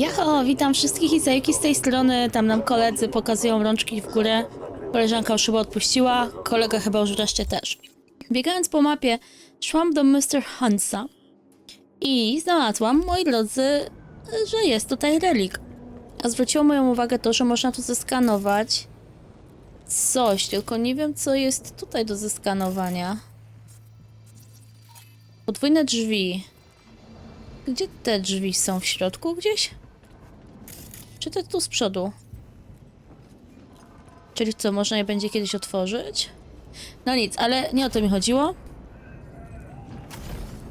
Jaho, witam wszystkich i zajeki z tej strony. Tam nam koledzy pokazują rączki w górę. Koleżanka już chyba odpuściła, kolega chyba już wreszcie też. Biegając po mapie, szłam do Mr. Hansa i znalazłam, moi drodzy, że jest tutaj relik. A zwróciło moją uwagę to, że można tu zeskanować coś, tylko nie wiem, co jest tutaj do zeskanowania. Podwójne drzwi. Gdzie te drzwi są? W środku gdzieś? Czy te tu z przodu? Czyli co, można je będzie kiedyś otworzyć? No nic, ale nie o to mi chodziło.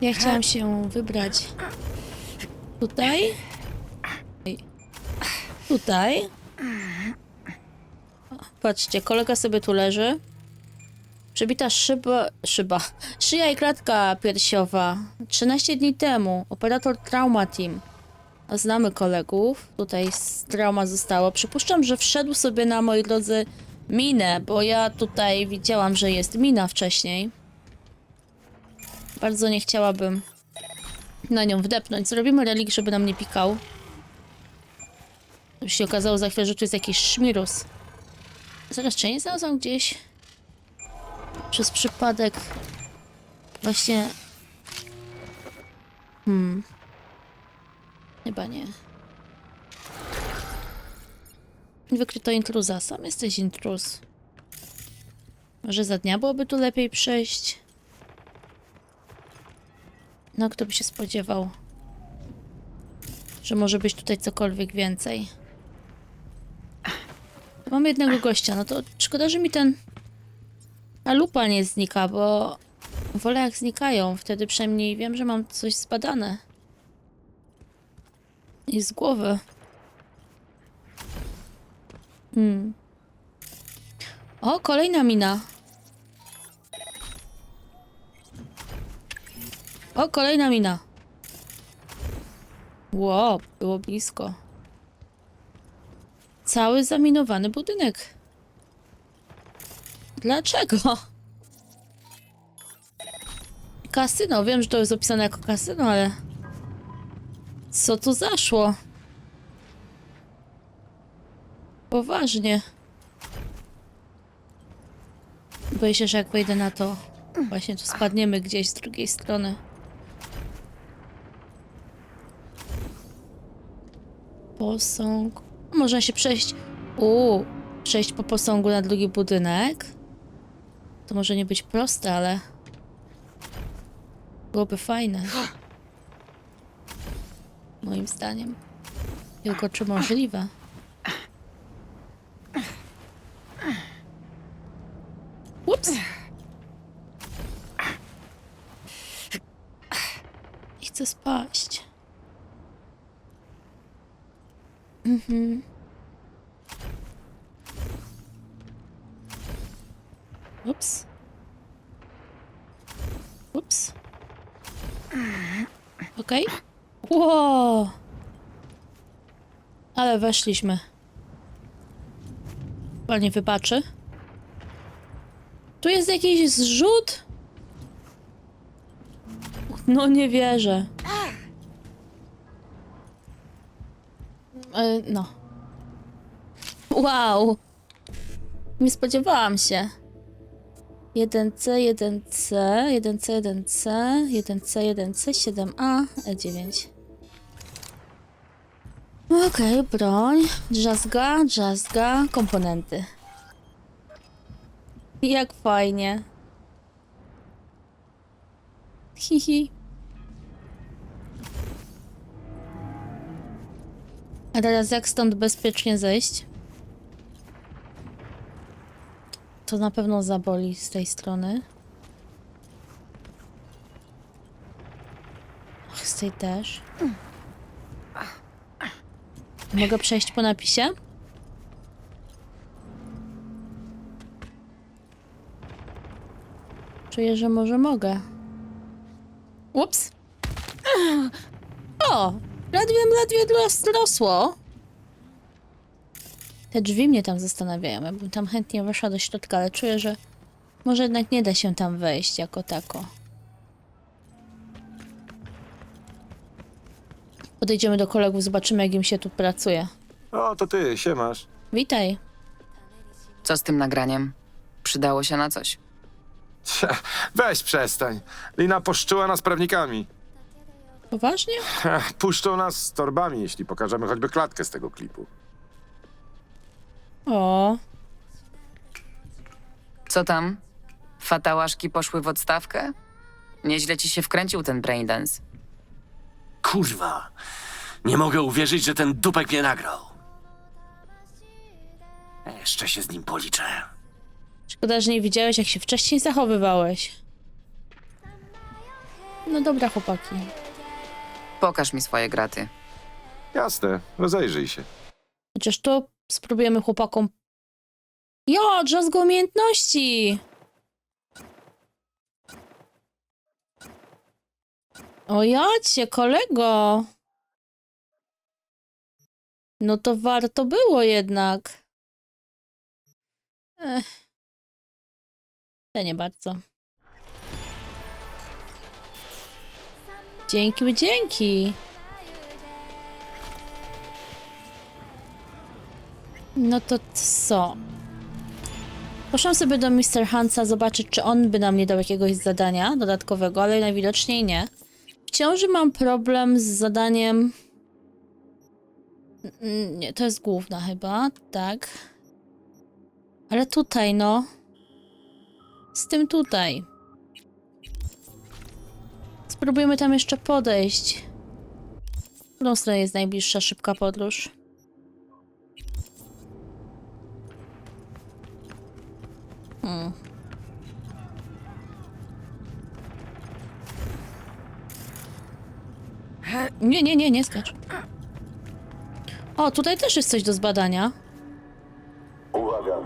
Ja chciałam się wybrać tutaj. Tutaj. Patrzcie, kolega sobie tu leży. Przebita szyba, szyba, szyja i klatka piersiowa. 13 dni temu. Operator Trauma Team. Znamy kolegów. Tutaj trauma zostało. Przypuszczam, że wszedł sobie na, moi drodzy, minę, bo ja tutaj widziałam, że jest mina wcześniej. Bardzo nie chciałabym na nią wdepnąć. Zrobimy relik, żeby nam nie pikał. Już się okazało za chwilę, że tu jest jakiś szmirus. Zaraz, czy nie znalazłam gdzieś przez przypadek właśnie... Hmm. Chyba nie. Wykryto intruza. Sam jesteś intruz. Może za dnia byłoby tu lepiej przejść? No, kto by się spodziewał, że może być tutaj cokolwiek więcej. Mamy jednego gościa, no to szkoda, że mi ten ta lupa nie znika, bo wolę jak znikają. Wtedy przynajmniej wiem, że mam coś zbadane. I z głowy. Hmm. O, kolejna mina. O, kolejna mina. Ło, było blisko. Cały zaminowany budynek. Dlaczego? Kasyno, wiem, że to jest opisane jako kasyno, ale... Co tu zaszło? Poważnie. Boję się, że jak wejdę na to, właśnie tu spadniemy gdzieś z drugiej strony. Posąg. Można się przejść. Uuu, przejść po posągu na drugi budynek. To może nie być proste, ale byłoby fajne. Moim zdaniem. Tylko czy możliwe? Ups. Nie chcę spaść. Mhm. Ups. Ups. Okej. Wow. Ale weszliśmy. Panie wybaczy. Tu jest jakiś zrzut? No nie wierzę. E, no. Wow. Nie spodziewałam się. 1C, 1C, 1C, 1C, 1C, 1C, 7A, E9. Okej, broń, drzazga, drzazga, komponenty. Jak fajnie. Hihi. A teraz jak stąd bezpiecznie zejść? To na pewno zaboli z tej strony. Ach, z tej też. Mogę przejść po napisie? Czuję, że może mogę. Ups. O! Ledwie, ledwie rosło. Te drzwi mnie tam zastanawiają. Ja bym tam chętnie weszła do środka, ale czuję, że może jednak nie da się tam wejść jako tako. Podejdziemy do kolegów, zobaczymy jak im się tu pracuje. O, to ty, siemasz. Witaj. Co z tym nagraniem? Przydało się na coś? Cie, Weź przestań. Lina poszczyła nas prawnikami. Poważnie? Puszczą nas z torbami, jeśli pokażemy choćby klatkę z tego klipu. O, Co tam? Fatałaszki poszły w odstawkę? Nieźle ci się wkręcił ten braindance. Kurwa. Nie mogę uwierzyć, że ten dupek mnie nagrał. Jeszcze się z nim policzę. szkoda, że nie widziałeś jak się wcześniej zachowywałeś. No dobra, chłopaki. Pokaż mi swoje graty. Jasne, rozejrzyj się. Chociaż to spróbujemy chłopakom... Jo, drzazgo umiejętności! O jacie, kolego! No to warto było jednak. Ech. Ja nie bardzo. Dzięki, dzięki. No to co? Poszłam sobie do Mr. Hansa zobaczyć, czy on by nam nie dał jakiegoś zadania dodatkowego, ale najwidoczniej nie. W ciąży mam problem z zadaniem... Nie, to jest główna chyba, tak. Ale tutaj, no. Z tym tutaj. Spróbujemy tam jeszcze podejść. W którą stronę jest najbliższa szybka podróż? Hmm. Nie, nie, nie, nie skacz. O, tutaj też jest coś do zbadania. Uwaga,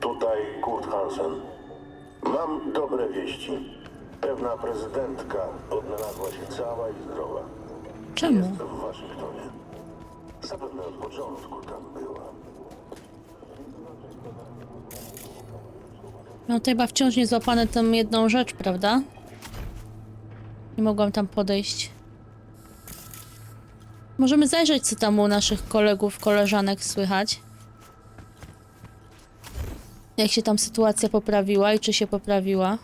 tutaj Kurt Hansen. Mam dobre wieści. Pewna prezydentka odnalazła się cała i zdrowa. Czemu? Jest w Waszyngtonie. Zapewne od początku tam była. No to chyba wciąż nie złapane tą jedną rzecz, prawda? Nie mogłam tam podejść. Możemy zajrzeć, co tam u naszych kolegów, koleżanek słychać. Jak się tam sytuacja poprawiła i czy się poprawiła.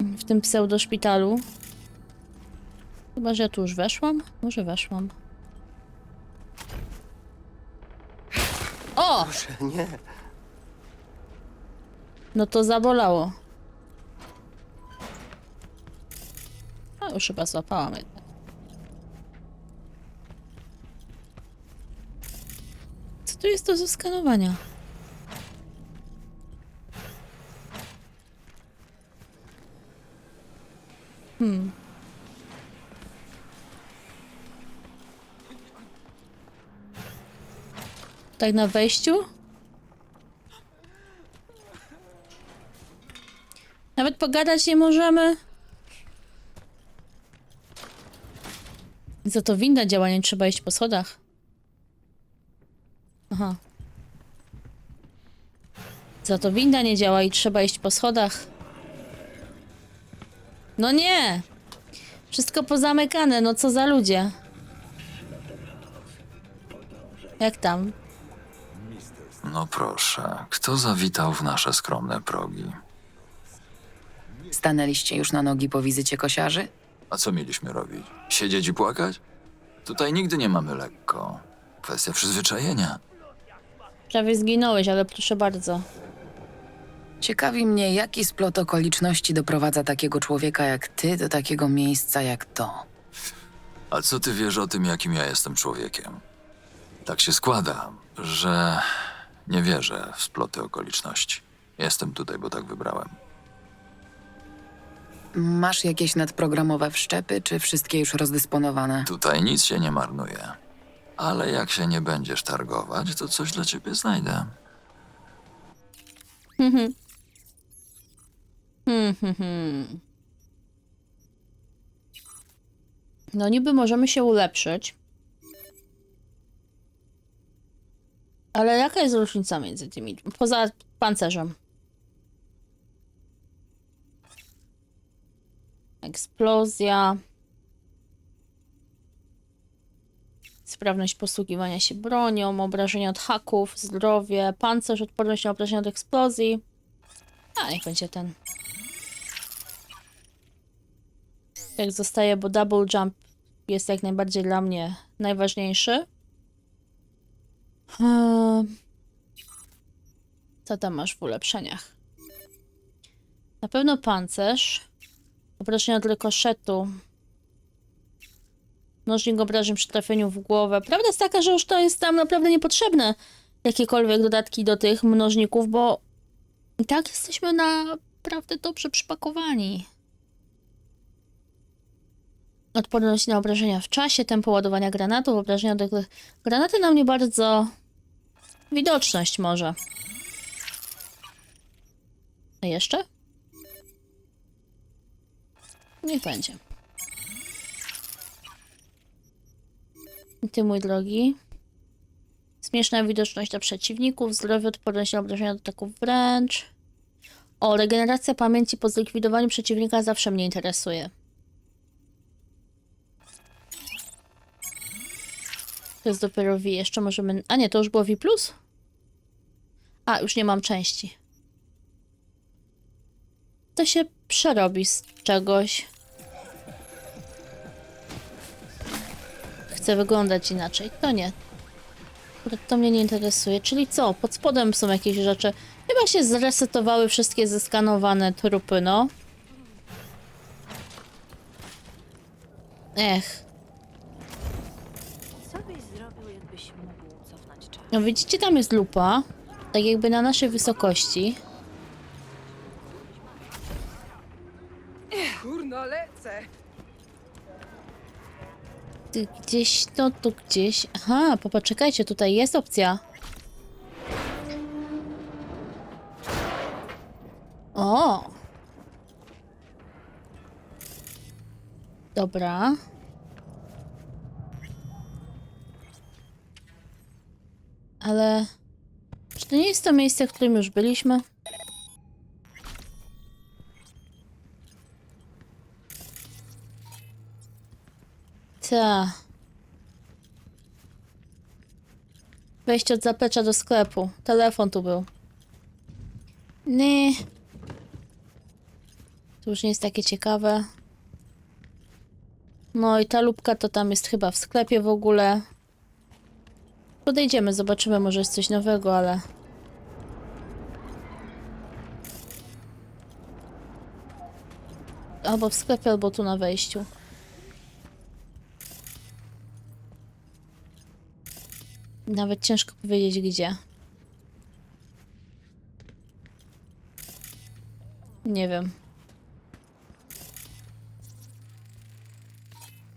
W tym pseudoszpitalu. Chyba, że ja tu już weszłam? Może weszłam. O! Nie. No to zabolało. A już chyba złapałam jednak. Tu jest do zeskanowania? Hmm. Tak na wejściu? Nawet pogadać nie możemy. Za to winda działa, nie trzeba iść po schodach. Aha. Za to winda nie działa i trzeba iść po schodach. No nie! Wszystko pozamykane, no co za ludzie. Jak tam? No proszę, kto zawitał w nasze skromne progi? Stanęliście już na nogi po wizycie kosiarzy? A co mieliśmy robić? Siedzieć i płakać? Tutaj nigdy nie mamy lekko. Kwestia przyzwyczajenia. Prawie zginąłeś, ale proszę bardzo. Ciekawi mnie, jaki splot okoliczności doprowadza takiego człowieka jak ty do takiego miejsca jak to. A co ty wiesz o tym, jakim ja jestem człowiekiem? Tak się składa, że nie wierzę w sploty okoliczności. Jestem tutaj, bo tak wybrałem. Masz jakieś nadprogramowe wszczepy, czy wszystkie już rozdysponowane? Tutaj nic się nie marnuje. Ale jak się nie będziesz targować, to coś dla ciebie znajdę. Hmm, hmm. No niby możemy się ulepszyć. Ale jaka jest różnica między tymi, poza pancerzem? Eksplozja. Sprawność posługiwania się bronią, obrażenia od haków, zdrowie, pancerz, odporność na obrażenia od eksplozji. A, niech będzie ten. Jak zostaje, bo double jump jest jak najbardziej dla mnie najważniejszy. Hmm. Co tam masz w ulepszeniach? Na pewno pancerz. Obrażenia od rykoszetu. Mnożnik obrażeń przy trafieniu w głowę. Prawda jest taka, że już to jest tam naprawdę niepotrzebne. Jakiekolwiek dodatki do tych mnożników, bo i tak jesteśmy naprawdę dobrze przypakowani. Odporność na obrażenia w czasie, tempo ładowania granatów, obrażenia do... Granaty nam nie bardzo... Widoczność może. A jeszcze? Niech będzie. Ty, mój drogi. Zmieszna widoczność dla przeciwników, zdrowie, odporność na obrażenia do ataków wręcz. O, regeneracja pamięci po zlikwidowaniu przeciwnika zawsze mnie interesuje. To jest dopiero V. Jeszcze możemy... A nie, to już było V+. A, już nie mam części. To się przerobi z czegoś. Chcę wyglądać inaczej. To nie. To mnie nie interesuje. Czyli co? Pod spodem są jakieś rzeczy. Chyba się zresetowały wszystkie zeskanowane trupy, no. Ech. Co byś zrobił, jakbyś mógł cofnąć czas? No widzicie, tam jest lupa. Tak jakby na naszej wysokości. Gdzieś, no tu gdzieś. Aha, popatrzajcie, tutaj jest opcja. O! Dobra. Ale... Czy to nie jest to miejsce, w którym już byliśmy? Ta. Wejście od zaplecza do sklepu. Telefon tu był. Nie. To już nie jest takie ciekawe. No i ta lubka to tam jest chyba w sklepie w ogóle. Podejdziemy, zobaczymy, może jest coś nowego, ale... Albo w sklepie, albo tu na wejściu. Nawet ciężko powiedzieć gdzie. Nie wiem.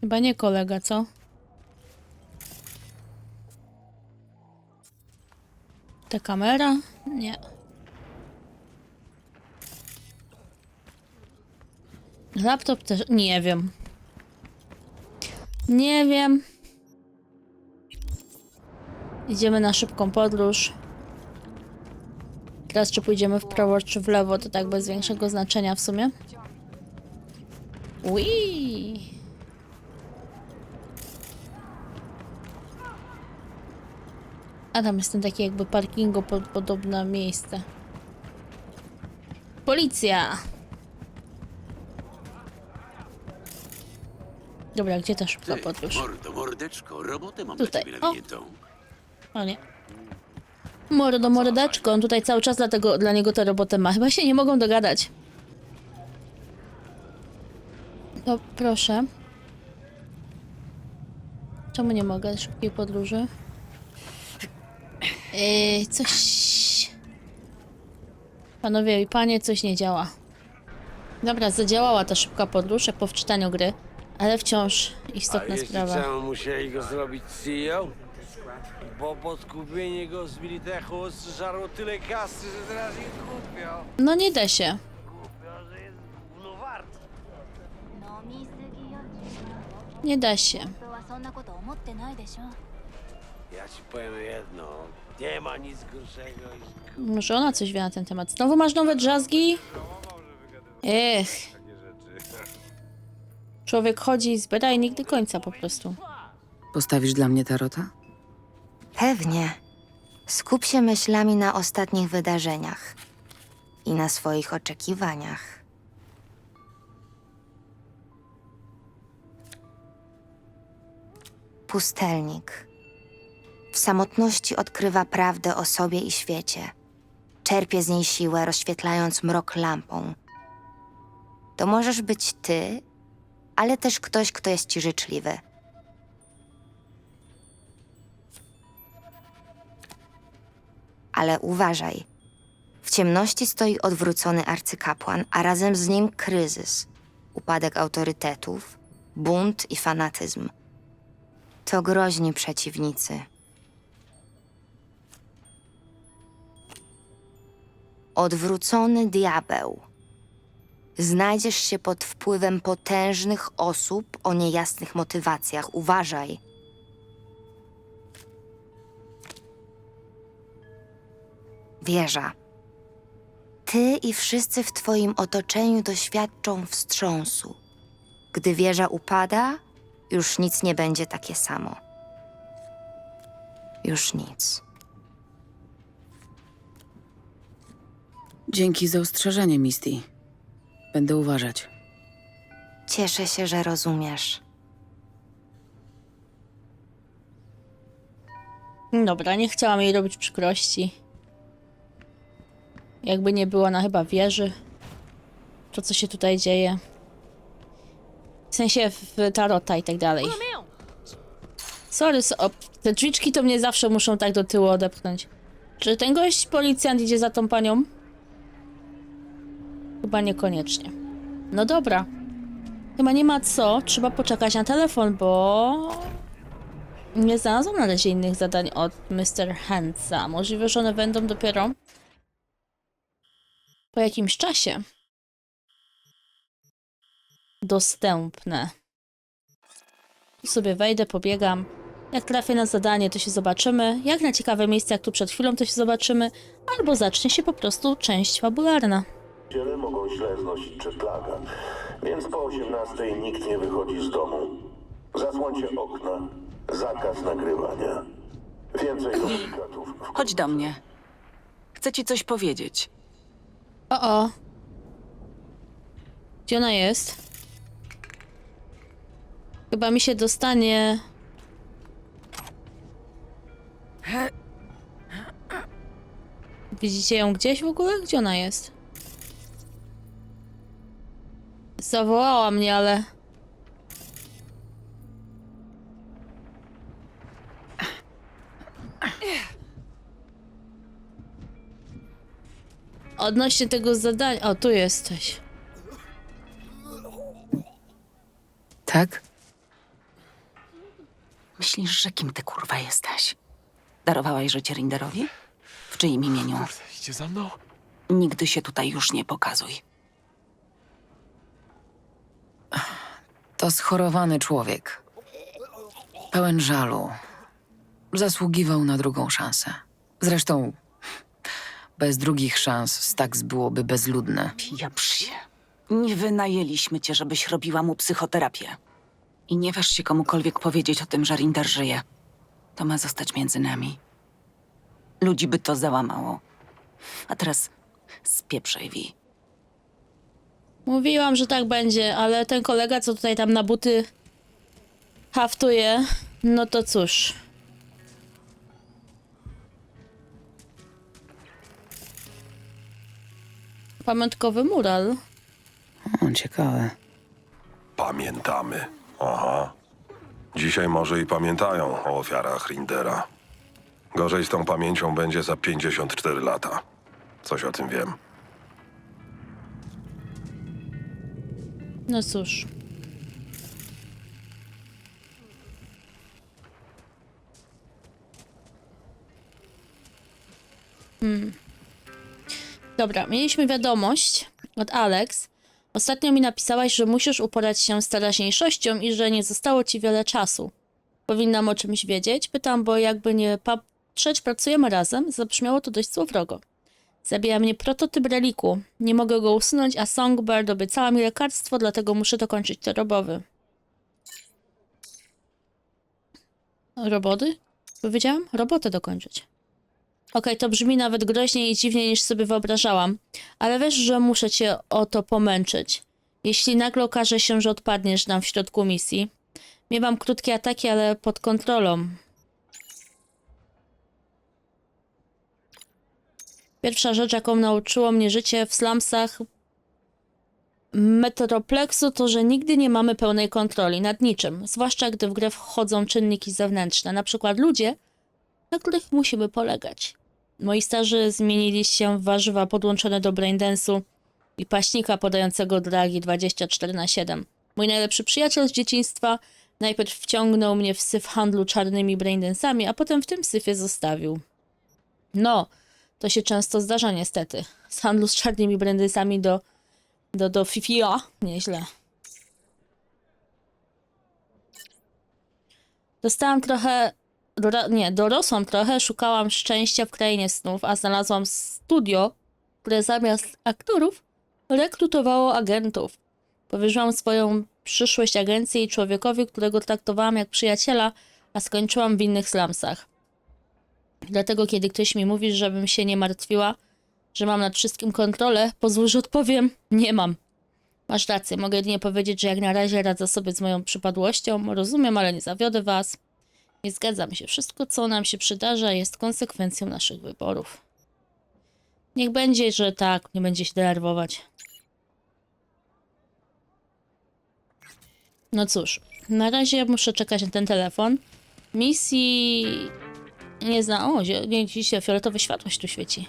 Chyba nie kolega, co? Ta kamera? Nie. Laptop też. Nie wiem. Nie wiem. Idziemy na szybką podróż. Teraz czy pójdziemy w prawo, czy w lewo, to tak bez większego znaczenia w sumie. Ui. A tam jest ten taki jakby parkingu pod, podobne miejsce. Policja! Dobra, gdzie ta szybka podróż? Mordo, mordeczko, robotę mam Tutaj, o. O nie. Mordo, mordeczko. On tutaj cały czas dlatego, dla niego tę robotę ma. Chyba się nie mogą dogadać. To proszę. Czemu nie mogę szybkiej podróży? Yy, coś... Panowie i panie, coś nie działa. Dobra, zadziałała ta szybka podróż, jak po wczytaniu gry. Ale wciąż istotna sprawa. czemu musieli go zrobić CEO? Bo podkupienie go z Militechu zżarło tyle kasy, że teraz ich kupią. No nie da się. Kupią, że jest no wart. 飲みすぎよ Nie da się. 本当はそんなこと思ってないでしょ Ja ci powiem jedno. Nie ma nic gorszego niż Może ona coś wie na ten temat. Znowu masz nowe drzazgi? Ech. Człowiek chodzi i zbiera i nigdy końca po prostu. Postawisz dla mnie tarota? Pewnie. Skup się myślami na ostatnich wydarzeniach i na swoich oczekiwaniach. Pustelnik. W samotności odkrywa prawdę o sobie i świecie. Czerpie z niej siłę, rozświetlając mrok lampą. To możesz być ty, ale też ktoś, kto jest ci życzliwy. Ale uważaj. W ciemności stoi odwrócony arcykapłan, a razem z nim kryzys, upadek autorytetów, bunt i fanatyzm. To groźni przeciwnicy. Odwrócony diabeł. Znajdziesz się pod wpływem potężnych osób o niejasnych motywacjach. Uważaj. Wieża. Ty i wszyscy w twoim otoczeniu doświadczą wstrząsu. Gdy wieża upada, już nic nie będzie takie samo. Już nic. Dzięki za ostrzeżenie, Misty. Będę uważać. Cieszę się, że rozumiesz. Dobra, nie chciałam jej robić przykrości. Jakby nie było, ona chyba wierzy. To, co się tutaj dzieje. W sensie w tarota i tak dalej. Sorry, so, te drzwiczki to mnie zawsze muszą tak do tyłu odepchnąć. Czy ten gość policjant idzie za tą panią? Chyba niekoniecznie. No dobra. Chyba nie ma co, trzeba poczekać na telefon, bo nie znalazłam na razie innych zadań od Mr. Hansa. Możliwe, że one będą dopiero po jakimś czasie dostępne. Tu sobie wejdę, pobiegam. Jak trafię na zadanie, to się zobaczymy. Jak na ciekawe miejsce, jak tu przed chwilą, to się zobaczymy. Albo zacznie się po prostu część fabularna. Ciele mogą źle znosić jetlaga, więc po 18 nikt nie wychodzi z domu. Zasłońcie okna. Zakaz nagrywania. Więcej komunikatów. Chodź do mnie. Chcę ci coś powiedzieć. O, o. Gdzie ona jest? Chyba mi się dostanie. Widzicie ją gdzieś w ogóle? Gdzie ona jest? Zawołała mnie, ale. Odnośnie tego zadania. O, tu jesteś. Tak? Myślisz, że kim ty kurwa jesteś? Darowałaś życie Rinderowi? W czyim imieniu? Idzie za mną? Nigdy się tutaj już nie pokazuj. To schorowany człowiek. Pełen żalu. Zasługiwał na drugą szansę. Zresztą, bez drugich szans Stax byłoby bezludne. Japrz się. Nie wynajęliśmy cię, żebyś robiła mu psychoterapię. I nie waż się komukolwiek powiedzieć o tym, że Rinder żyje. To ma zostać między nami. Ludzi by to załamało. A teraz spieprzaj, Wi. Mówiłam, że tak będzie, ale ten kolega, co tutaj tam na buty haftuje, no to cóż. Pamiątkowy mural. O, ciekawe. Pamiętamy. Aha. Dzisiaj może i pamiętają o ofiarach Rindera. Gorzej z tą pamięcią będzie za 54 lata. Coś o tym wiem. No cóż. Hmm. Dobra, mieliśmy wiadomość od Alex. Ostatnio mi napisałaś, że musisz uporać się z teraźniejszością i że nie zostało ci wiele czasu. Powinnam o czymś wiedzieć? Pytam, bo jakby nie patrzeć, pracujemy razem. Zabrzmiało to dość złowrogo. Zabija mnie prototyp reliku. Nie mogę go usunąć, a Songbird obiecała mi lekarstwo, dlatego muszę dokończyć te robowy. Roboty? Powiedziałam? Robotę dokończyć. Okej, to brzmi nawet groźniej i dziwniej niż sobie wyobrażałam, ale wiesz, że muszę cię o to pomęczyć. Jeśli nagle okaże się, że odpadniesz nam w środku misji, miewam krótkie ataki, ale pod kontrolą. Pierwsza rzecz, jaką nauczyło mnie życie w slumsach Metroplexu, to że nigdy nie mamy pełnej kontroli nad niczym, zwłaszcza gdy w grę wchodzą czynniki zewnętrzne, na przykład ludzie, na których musimy polegać. Moi starzy zmienili się w warzywa podłączone do braindance'u i paśnika podającego dragi 24 na 7. Mój najlepszy przyjaciel z dzieciństwa najpierw wciągnął mnie w syf handlu czarnymi braindance'ami, a potem w tym syfie zostawił. No, to się często zdarza niestety. Z handlu z czarnymi braindance'ami do, do, do fifia, nieźle. Dostałam trochę dora- nie, dorosłam trochę, szukałam szczęścia w krainie snów, a znalazłam studio, które zamiast aktorów rekrutowało agentów. Powierzyłam swoją przyszłość agencji i człowiekowi, którego traktowałam jak przyjaciela, a skończyłam w innych slumsach. Dlatego, kiedy ktoś mi mówi, żebym się nie martwiła, że mam nad wszystkim kontrolę, pozwól, że odpowiem, nie mam. Masz rację, mogę jedynie powiedzieć, że jak na razie radzę sobie z moją przypadłością, rozumiem, ale nie zawiodę was. Nie zgadzam się. Wszystko, co nam się przydarza, jest konsekwencją naszych wyborów. Niech będzie, że tak, nie będzie się denerwować. No cóż, na razie muszę czekać na ten telefon. Misji nie zna. O, dzisiaj fioletowe światło się tu świeci.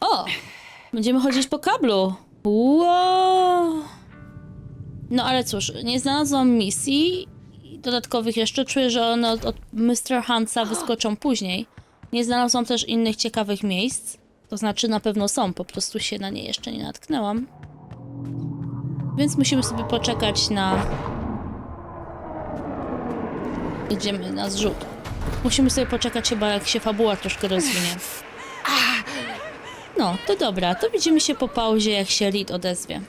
O! Będziemy chodzić po kablu. Wow! No ale cóż, nie znalazłam misji dodatkowych jeszcze. Czuję, że one od, od Mr. Hansa wyskoczą później. Nie znalazłam też innych ciekawych miejsc. To znaczy na pewno są, po prostu się na nie jeszcze nie natknęłam. Więc musimy sobie poczekać na... Idziemy na zrzut. Musimy sobie poczekać chyba jak się fabuła troszkę rozwinie. No, to dobra, to widzimy się po pauzie jak się Reed odezwie.